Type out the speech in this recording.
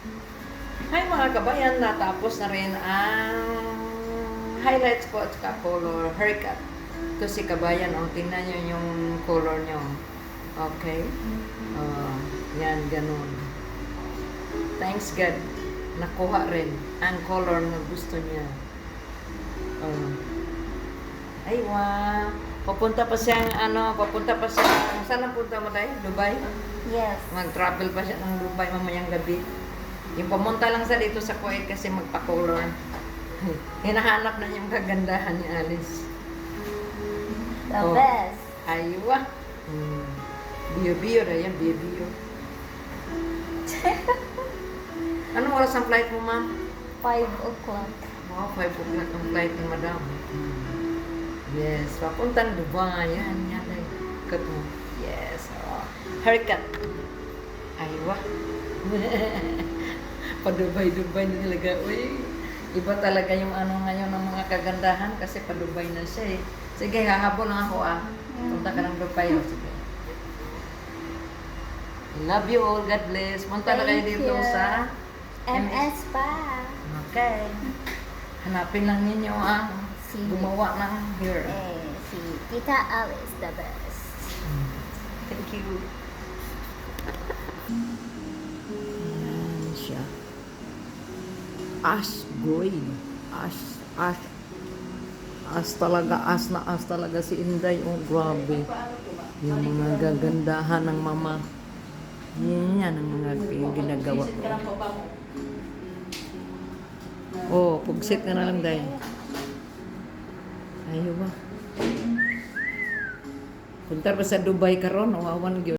Hi mga kabayan, natapos na rin ang highlights ko at saka color haircut. Ito si kabayan, oh, tingnan nyo yung color nyo. Okay? Oh, yan, ganun. Thanks God. Nakuha rin ang color na gusto niya. Oh. Ay, wow. Papunta pa siya, ano, papunta pa siya, saan ang punta mo tayo? Dubai? Yes. Mag-travel pa siya ng Dubai mamayang gabi. Yung pumunta lang sa dito sa Kuwait kasi magpa-color. Hinahanap na yung kagandahan ni Alice. The Oh. best. Aywa. Hmm. Biyo-biyo na yan, biyo-biyo. Anong oras ang flight mo, ma'am? 5 o'clock. Wow, 5 o'clock ang flight ni madam. Hmm. Yes, papuntang Dubai. Yan, yan. Cut mo. Yes. Oh. Haircut. Aywa. Pa-Dubai-Dubai na talaga. Uy, iba talaga yung ano ngayon ng mga kagandahan kasi pa-Dubai na siya eh. Sige, hahabol lang ako ah. Punta ka ng Dubai. Oh. Sige. Love you all. God bless. Punta na kayo dito you. sa MS pa. Okay. Hanapin lang ninyo ang Si, gumawa ng hair. eh, si Tita Alice, the best. Thank you. Ash green. Ash, ash. As talaga, as na as talaga si Inday. Oh, grabe. Yung mga gagandahan ng mama. Yan yan ang mga ginagawa ko. Oh, pugsit ka na lang, Day. Ayaw ba? Punta pa sa Dubai karon, wawan gyud.